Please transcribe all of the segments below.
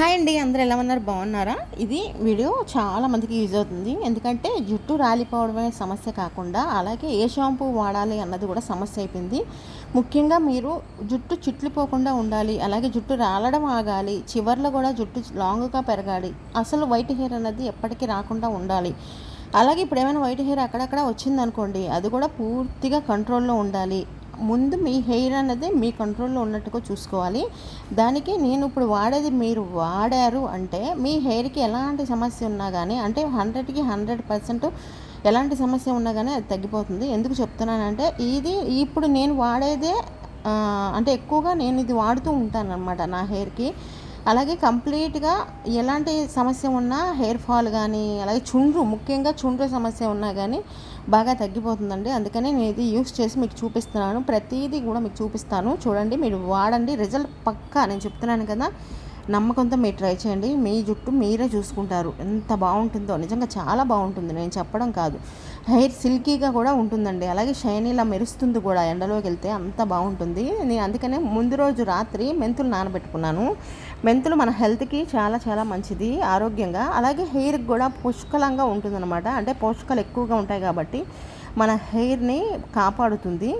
Hi అండి అందరూ ఎలా ఉన్నారు? బాగున్నారా? ఇది వీడియో చాలా మందికి యూజ్ అవుతుంది. ఎందుకంటే జుట్టు రాలిపోవడమే సమస్య కాకుండా అలాగే ఏ షాంపూ వాడాలి అన్నది కూడా సమస్య అయిపోయింది. ముఖ్యంగా మీరు జుట్టు చిట్లిపోకుండా ఉండాలి అలాగే జుట్టు రాలడం ఆగాలి చివర్లో కూడా జుట్టు లాంగ్గా పెరగాలి అసలు వైట్ హెయిర్ అన్నది ఎప్పటికీ రాకుండా ఉండాలి. అలాగే ఇప్పుడు ఏమైనా వైట్ హెయిర్ అక్కడక్కడ వచ్చిందనుకోండి అది కూడా పూర్తిగా కంట్రోల్లో ఉండాలి. ముందు మీ హెయిర్ అనేది మీ కంట్రోల్లో ఉన్నట్టుగా చూసుకోవాలి. దానికి నేను ఇప్పుడు వాడేది మీరు వాడారు అంటే మీ హెయిర్కి ఎలాంటి సమస్య ఉన్నా కానీ అంటే హండ్రెడ్కి హండ్రెడ్ పర్సెంట్ ఎలాంటి సమస్య ఉన్నా కానీ అది తగ్గిపోతుంది. ఎందుకు చెప్తున్నానంటే ఇది ఇప్పుడు నేను వాడేదే అంటే ఎక్కువగా నేను ఇది వాడుతూ ఉంటాను అనమాట నా హెయిర్కి. అలాగే కంప్లీట్గా ఎలాంటి సమస్య ఉన్నా హెయిర్ ఫాల్ కానీ అలాగే చుండ్రు ముఖ్యంగా చుండ్రు సమస్య ఉన్నా కానీ బాగా తగ్గిపోతుందండి. అందుకనే నేను ఇది యూస్ చేసి మీకు చూపిస్తున్నాను. ప్రతిదీ కూడా మీకు చూపిస్తాను. చూడండి మీరు వాడండి. రిజల్ట్ పక్కా నేను చెప్తున్నాను కదా. నమ్మకంతో మీరు ట్రై చేయండి. మీ జుట్టు మీరే చూసుకుంటారు. ఎంత బాగుంటుందో. నిజంగా చాలా బాగుంటుంది. నేను చెప్పడం కాదు. హెయిర్ సిల్కీగా కూడా ఉంటుందండి. అలాగే షైనీలా మెరుస్తుంది కూడా. ఎండలోకి వెళ్తే అంత బాగుంటుంది. నేను అందుకనే ముందు రోజు రాత్రి మెంతులు నానబెట్టుకున్నాను. మెంతులు మన హెల్త్కి చాలా చాలా మంచిది. ఆరోగ్యంగా. అలాగే హెయిర్కి కూడా పుష్కలంగా ఉంటుందన్నమాట. అంటే పోషకాలు ఎక్కువగా ఉంటాయి కాబట్టి మన హెయిర్ని కాపాడుతుంది.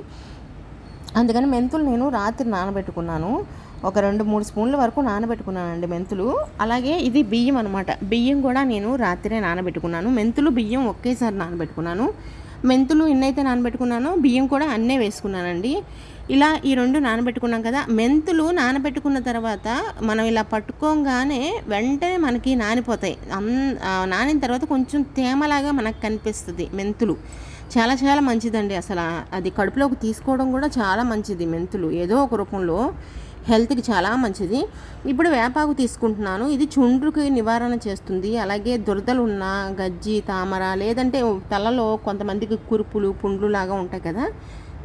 అందుకని మెంతులు నేను రాత్రి నానబెట్టుకున్నాను. ఒక రెండు మూడు స్పూన్ల వరకు నానబెట్టుకున్నానండి మెంతులు. అలాగే ఇది బియ్యం అనమాట బియ్యం కూడా నేను రాత్రే నానబెట్టుకున్నాను. మెంతులు బియ్యం ఒకేసారి నానబెట్టుకున్నాను. మెంతులు ఎన్నైతే నానబెట్టుకున్నానో బియ్యం కూడా అన్నే వేసుకున్నానండి. ఇలా ఈ రెండు నానబెట్టుకున్నాం కదా మెంతులు నానబెట్టుకున్న తర్వాత మనం ఇలా పట్టుకోగానే వెంటనే మనకి నానిపోతాయి. అన్ నానిన తర్వాత కొంచెం తేమలాగా మనకు కనిపిస్తుంది మెంతులు. చాలా చాలా మంచిదండి అసలు. అది కడుపులోకి తీసుకోవడం కూడా చాలా మంచిది మెంతులు. ఏదో ఒక రూపంలో హెల్త్కి చాలా మంచిది. ఇప్పుడు వేపాకు తీసుకుంటున్నాను. ఇది చుండ్రుకి నివారణ చేస్తుంది. అలాగే దురదలు ఉన్న గజ్జి తామర లేదంటే తలలో కొంతమందికి కురుపులు పుండ్లు లాగా ఉంటాయి కదా.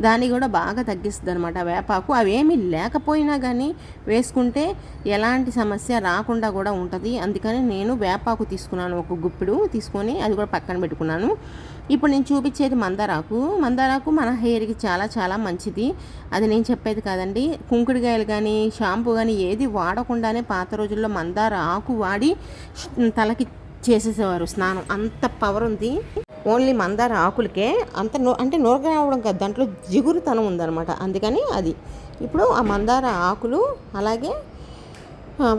దాన్ని కూడా బాగా తగ్గిస్తుంది అనమాట వేపాకు. అవేమీ లేకపోయినా కానీ వేసుకుంటే ఎలాంటి సమస్య రాకుండా కూడా ఉంటుంది. అందుకని నేను వేపాకు తీసుకున్నాను. ఒక గుప్పిడు తీసుకొని అది కూడా పక్కన పెట్టుకున్నాను. ఇప్పుడు నేను చూపించేది మందారాకు. మందారాకు మన హెయిర్కి చాలా చాలా మంచిది. అది నేను చెప్పేది కాదండి. కుంకుడుకాయలు కానీ షాంపూ కానీ ఏది వాడకుండానే పాత రోజుల్లో మందార ఆకు వాడి తలకి చేసేసేవారు. స్నానం అంత పవర్ ఉంది. ఓన్లీ మందార ఆకులకే అంత నో అంటే నూరగ రావడం కాదు దాంట్లో జిగురుతనం ఉందన్నమాట. అందుకని అది. ఇప్పుడు ఆ మందార ఆకులు అలాగే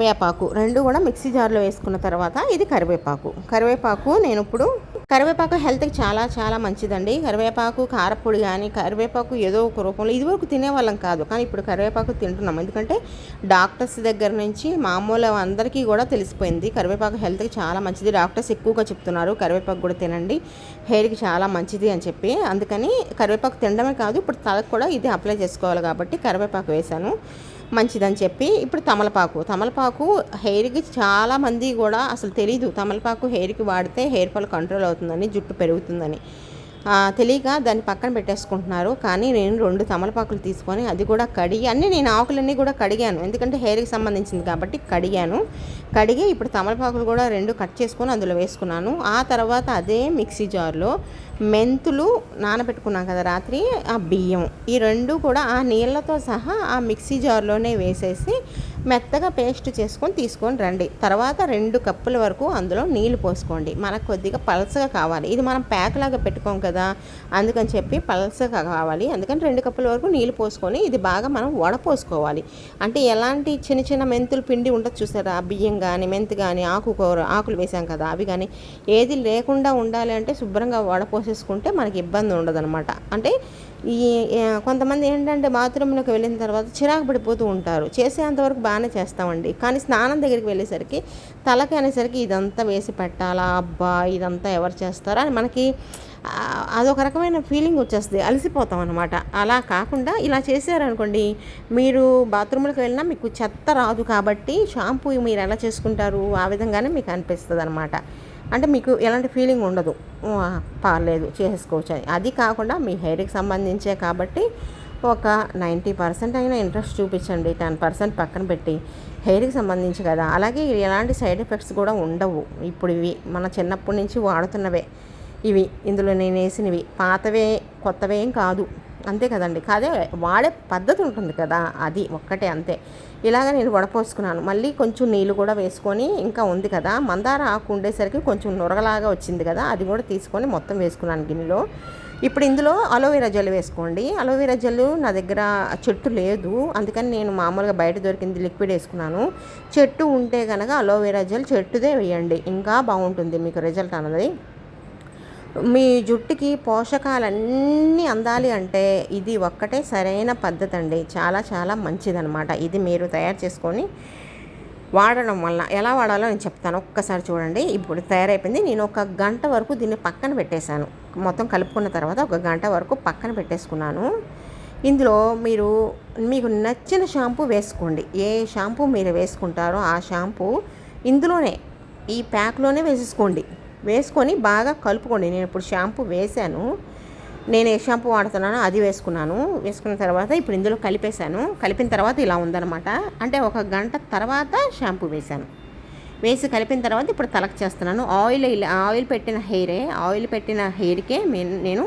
వేపాకు రెండు కూడా మిక్సీ జార్లో వేసుకున్న తర్వాత ఇది కరివేపాకు. కరివేపాకు నేను ఇప్పుడు కరివేపాకు హెల్త్కి చాలా చాలా మంచిదండి. కరివేపాకు కారపొడి కానీ కరివేపాకు ఏదో ఒక రూపంలో ఇదివరకు తినేవాళ్ళం కాదు. కానీ ఇప్పుడు కరివేపాకు తింటున్నాం. ఎందుకంటే డాక్టర్స్ దగ్గర నుంచి మామూలు అందరికీ కూడా తెలిసిపోయింది. కరివేపాకు హెల్త్కి చాలా మంచిది. డాక్టర్స్ ఎక్కువగా చెప్తున్నారు కరివేపాకు కూడా తినండి. హెయిర్కి చాలా మంచిది అని చెప్పి. అందుకని కరివేపాకు తినడమే కాదు ఇప్పుడు తలకు కూడా ఇది అప్లై చేసుకోవాలి కాబట్టి కరివేపాకు వేశాను. మంచిదని చెప్పి ఇప్పుడు తమలపాకు. తమలపాకు హెయిర్కి చాలామంది కూడా అసలు తెలీదు. తమలపాకు హెయిర్కి వాడితే హెయిర్ ఫాల్ కంట్రోల్ అవుతుందని జుట్టు పెరుగుతుందని. తెలియక దాన్ని పక్కన పెట్టేసుకుంటున్నారు. కానీ నేను రెండు తమలపాకులు తీసుకొని అది కూడా కడిగి అన్నీ నేను ఆకులన్నీ కూడా కడిగాను. ఎందుకంటే హెయిర్కి సంబంధించింది కాబట్టి కడిగాను. కడిగి ఇప్పుడు తమలపాకులు కూడా రెండు కట్ చేసుకొని అందులో వేసుకున్నాను. ఆ తర్వాత అదే మిక్సీ జార్లో మెంతులు నానబెట్టుకున్నాం కదా రాత్రి ఆ బియ్యం. ఈ రెండు కూడా ఆ నీళ్ళతో సహా ఆ మిక్సీ జార్లోనే వేసేసి మెత్తగా పేస్ట్ చేసుకొని తీసుకొని రండి. తర్వాత రెండు కప్పుల వరకు అందులో నీళ్ళు పోసుకోండి. మనకు కొద్దిగా పలసగా కావాలి. ఇది మనం ప్యాక్ లాగా పెట్టుకోం కదా అందుకని చెప్పి పలసగా కావాలి. అందుకని రెండు కప్పుల వరకు నీళ్ళు పోసుకొని ఇది బాగా మనం వడపోసుకోవాలి. అంటే ఎలాంటి చిన్న చిన్న మెంతులు పిండి ఉంటుంది చూసారా? బియ్యం కానీ మెంతి కానీ ఆకుకూర ఆకులు వేసాం కదా అవి కానీ ఏది లేకుండా ఉండాలి అంటే శుభ్రంగా వడపోసేసుకుంటే మనకి ఇబ్బంది ఉండదనమాట అంటే ఈ కొంతమంది ఏంటంటే బాత్రూంలోకి వెళ్ళిన తర్వాత చిరాకు పడిపోతూ ఉంటారు. చేసేంతవరకు బాగానే చేస్తామండి. కానీ స్నానం దగ్గరికి వెళ్ళేసరికి తలకి అనేసరికి ఇదంతా వేసి పెట్టాలా? అబ్బా! ఇదంతా ఎవరు చేస్తారా? అని మనకి అదొక రకమైన ఫీలింగ్ వచ్చేస్తుంది. అలసిపోతాం అనమాట అలా కాకుండా ఇలా చేశారనుకోండి మీరు బాత్రూంలోకి వెళ్ళినా మీకు చెత్త రాదు కాబట్టి షాంపూ మీరు ఎలా చేసుకుంటారు ఆ విధంగానే మీకు అనిపిస్తుంది అనమాట అంటే మీకు ఎలాంటి ఫీలింగ్ ఉండదు. పర్లేదు చేసుకోవచ్చు అని. అది కాకుండా మీ హెయిర్కి సంబంధించే కాబట్టి ఒక నైంటీ పర్సెంట్ అయినా ఇంట్రెస్ట్ చూపించండి. టెన్ పర్సెంట్ పక్కన పెట్టి హెయిర్కి సంబంధించి కదా. అలాగే ఎలాంటి సైడ్ ఎఫెక్ట్స్ కూడా ఉండవు. ఇప్పుడు ఇవి మన చిన్నప్పటి నుంచి వాడుతున్నవే. ఇవి ఇందులో నేను వేసినవి. పాతవే కొత్తవేం కాదు. అంతే కదండి. కాదే వాడే పద్ధతి ఉంటుంది కదా అది ఒక్కటే అంతే. ఇలాగ నేను వడపోసుకున్నాను. మళ్ళీ కొంచెం నీళ్ళు కూడా వేసుకొని ఇంకా ఉంది కదా మందార ఆకు ఉండేసరికి కొంచెం నురగలాగా వచ్చింది కదా అది కూడా తీసుకొని మొత్తం వేసుకున్నాను గిన్నెలో. ఇప్పుడు ఇందులో అలోవెరా జెల్ వేసుకోండి. అలోవెరా జెల్ నా దగ్గర చెట్టు లేదు. అందుకని నేను మామూలుగా బయట దొరికింది లిక్విడ్ వేసుకున్నాను. చెట్టు ఉంటే కనుక అలోవెరా జెల్ చెట్టుదే వేయండి. ఇంకా బాగుంటుంది మీకు రిజల్ట్ అన్నది. మీ జుట్టుకి పోషకాలన్నీ అందాలి అంటే ఇది ఒక్కటే సరైన పద్ధతి అండి చాలా చాలా మంచిదనమాట ఇది మీరు తయారు చేసుకొని వాడడం వల్ల. ఎలా వాడాలో నేను చెప్తాను. ఒక్కసారి చూడండి. ఇప్పుడు తయారైపోయింది. నేను ఒక గంట వరకు దీన్ని పక్కన పెట్టేశాను. మొత్తం కలుపుకున్న తర్వాత ఒక గంట వరకు పక్కన పెట్టేసుకున్నాను. ఇందులో మీరు మీకు నచ్చిన షాంపూ వేసుకోండి. ఏ షాంపూ మీరు వేసుకుంటారో ఆ షాంపూ ఇందులోనే ఈ ప్యాక్లోనే వేసేసుకోండి. వేసుకొని బాగా కలుపుకోండి. నేను ఇప్పుడు షాంపూ వేశాను. నేను ఏ షాంపూ వాడుతున్నానో అది వేసుకున్నాను. వేసుకున్న తర్వాత ఇప్పుడు ఇందులో కలిపేశాను. కలిపిన తర్వాత ఇలా ఉందనమాట అంటే ఒక గంట తర్వాత షాంపూ వేశాను. వేసి కలిపిన తర్వాత ఇప్పుడు తలకు చేస్తున్నాను. ఆయిల్ ఆయిల్ పెట్టిన హెయిరే ఆయిల్ పెట్టిన హెయిర్కే నేను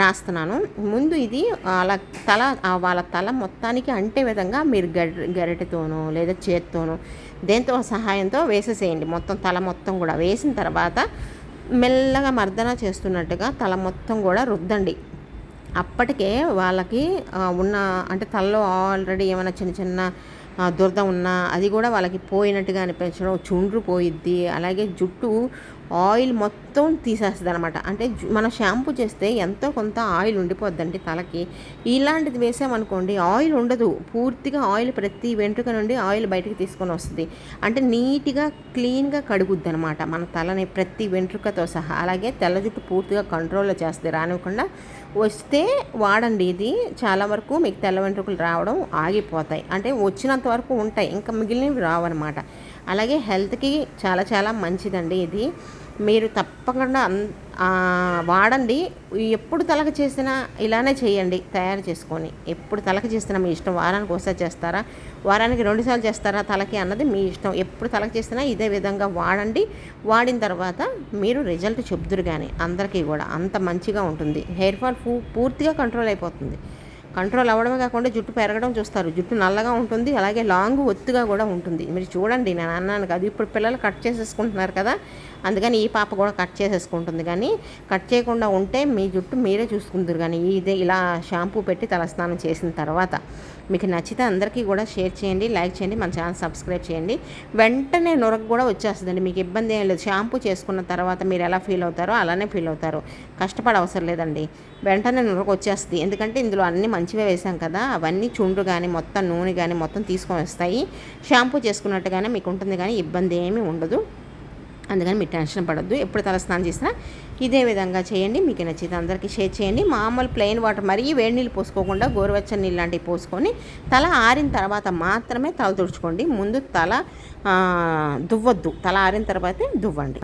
రాస్తున్నాను. ముందు ఇది అలా తల వాళ్ళ తల మొత్తానికి అంటే విధంగా మీరు గరి గరిటెతోనో లేదా చేత్తోనో దేంతో సహాయంతో వేసేసేయండి. మొత్తం తల మొత్తం కూడా వేసిన తర్వాత మెల్లగా మర్దన చేస్తున్నట్టుగా తల మొత్తం కూడా రుద్దండి. అప్పటికే వాళ్ళకి ఉన్న అంటే తలలో ఆల్రెడీ ఏమైనా చిన్న చిన్న దురద ఉన్నా అది కూడా వాళ్ళకి పోయినట్టుగా అనిపించడం చుండ్రు పోయిద్ది. అలాగే జుట్టు ఆయిల్ మొత్తం తీసేస్తుంది అనమాట అంటే మన షాంపూ చేస్తే ఎంతో కొంత ఆయిల్ ఉండిపోద్దండి తలకి. ఇలాంటిది వేసామనుకోండి ఆయిల్ ఉండదు. పూర్తిగా ఆయిల్ ప్రతి వెంట్రుక నుండి ఆయిల్ బయటకు తీసుకొని వస్తుంది. అంటే నీట్గా క్లీన్గా కడుగుద్ది అనమాట మన తలని ప్రతి వెంట్రుకతో సహా. అలాగే తెల్ల జుట్టు పూర్తిగా కంట్రోల్లో చేస్తుంది రానివ్వకుండా వస్తే వాడండి ఇది. చాలా వరకు మీకు తెల్ల వెంట్రుకలు రావడం ఆగిపోతాయి. అంటే వచ్చినంత వరకు ఉంటాయి. ఇంకా మిగిలినవి రావన్నమాట. అలాగే హెల్త్కి చాలా చాలా మంచిదండి ఇది. మీరు తప్పకుండా వాడండి. ఎప్పుడు తలక చేసినా ఇలానే చేయండి తయారు చేసుకొని. ఎప్పుడు తలక చేసినా మీ ఇష్టం వారానికి ఒకసారి చేస్తారా? వారానికి రెండుసార్లు చేస్తారా తలకి అన్నది మీ ఇష్టం. ఎప్పుడు తలక చేసినా ఇదే విధంగా వాడండి. వాడిన తర్వాత మీరు రిజల్ట్ చెబుతురు కానీ అందరికీ కూడా అంత మంచిగా ఉంటుంది. హెయిర్ ఫాల్ పూర్తిగా కంట్రోల్ అయిపోతుంది. కంట్రోల్ అవ్వడమే కాకుండా జుట్టు పెరగడం చూస్తారు. జుట్టు నల్లగా ఉంటుంది అలాగే లాంగ్ ఒత్తుగా కూడా ఉంటుంది. మీరు చూడండి నేను అన్నాను కదా ఇప్పుడు పిల్లలు కట్ చేసేసుకుంటున్నారు కదా అందుకని ఈ పాప కూడా కట్ చేసేసుకుంటుంది. కానీ కట్ చేయకుండా ఉంటే మీ జుట్టు మీరే చూసుకుంటారు. కానీ ఇదే ఇలా షాంపూ పెట్టి తలస్నానం చేసిన తర్వాత మీకు నచ్చితే అందరికీ కూడా షేర్ చేయండి లైక్ చేయండి మన ఛానల్ సబ్స్క్రైబ్ చేయండి. వెంటనే నొరకు కూడా వచ్చేస్తుందండి మీకు ఇబ్బంది ఏం లేదు. షాంపూ చేసుకున్న తర్వాత మీరు ఎలా ఫీల్ అవుతారో అలానే ఫీల్ అవుతారు. కష్టపడ అవసరం లేదండి. వెంటనే నొరకు వచ్చేస్తుంది. ఎందుకంటే ఇందులో అన్ని మంచివే వేసాం కదా అవన్నీ చుండ్రు కానీ మొత్తం నూనె కానీ మొత్తం తీసుకొని వస్తాయి. షాంపూ చేసుకున్నట్టుగానే మీకు ఉంటుంది కానీ ఇబ్బంది ఏమీ ఉండదు. అందుకని మీరు టెన్షన్ పడద్దు. ఎప్పుడు తల స్నానం చేసినా ఇదే విధంగా చేయండి. మీకు నచ్చితే అందరికీ షేర్ చేయండి. మామూలు ప్లెయిన్ వాటర్ మరీ వేడి నీళ్ళు పోసుకోకుండా గోరువెచ్చని నీళ్ళు లాంటివి పోసుకొని తల ఆరిన తర్వాత మాత్రమే తల తుడుచుకోండి. ముందు తల దువ్వద్దు. తల ఆరిన తర్వాతే దువ్వండి.